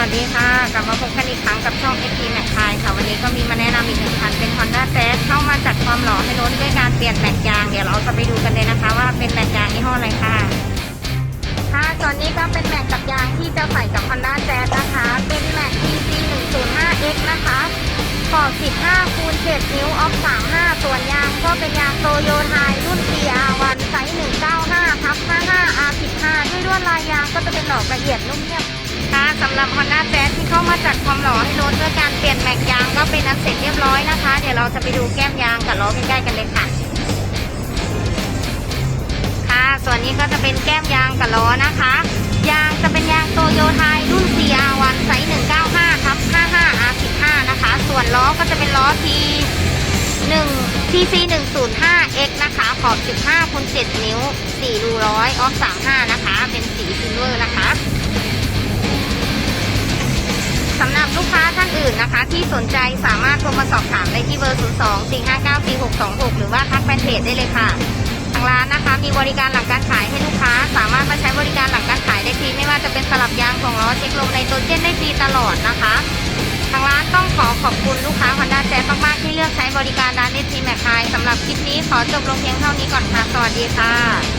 วัสดีค่ะ กลับมาพบกันอีกครั้งกับช่อง FT m a c ค่ะ วันนี้ก็มีมาแนะนำอีกหนึ่งคันเป็น Honda Jazz เข้ามาจัดความหล่อให้รถด้วยการเปลี่ยนแม็กยาง เดี๋ยวเราจะไปดูกันเลยนะคะว่าเป็นแม็กยางยี่ห้ออะไรค่ะ ค่ะตอนนี้ก็เป็นแม็กกับยางที่จะใส่กับ Honda Jazz นะคะ เป็นแม็ก TC 105X นะคะขอบ15คูณ7นิ้วออฟ35ส่วนยางก็เป็นยางโตโยไทยรุ่น PR1 ไซส์195ทับ55 R15 ด้วยลวดลายยางก็จะเป็นดอกละเอียดนุ่มเนียบ ค่ะสำหรับ Honda Jazz ที่เข้ามาจัดความหล่อให้รถด้วยการเปลี่ยนแม็กยางก็เป็นอันเสร็จเรียบร้อยนะคะ เดี๋ยวเราจะไปดูแก้มยางกับล้อใกล้ๆกันเลยค่ะ ค่ะ ส่วนนี้ก็จะเป็นแก้มยางกับล้อนะคะ ยางจะเป็นยางโตโยไทยรุ่น CR1 ไซส์195ทับ55 R15 นะคะ ส่วนล้อก็จะเป็นล้อ T 1 TC 105X นะคะ ขอบ 15คูณ7นิ้ว 4 รูร้อยออฟ35 นะคะเท่านอื่นนะคะ ที่สนใจสามารถโทรมาสอบถามได้ที่เบอร์ 02 459 4626 หรือว่าทักแฟนเพจได้เลยค่ะทางร้านนะคะมีบริการหลังการขายให้ลูกค้า สามารถมาใช้บริการหลังการขายได้ฟรีไม่ว่าจะเป็นสลับยางของล้อเช็คลมในตัวเจนได้ฟรีตลอดนะคะทางร้านต้องขอขอบคุณลูกค้า Honda Jazz มากๆที่เลือกใช้บริการร้านเอทีแมคไฮสำหรับคลิปนี้ขอจบลงเพียงเท่านี้ก่อนค่ะ สวัสดีค่ะ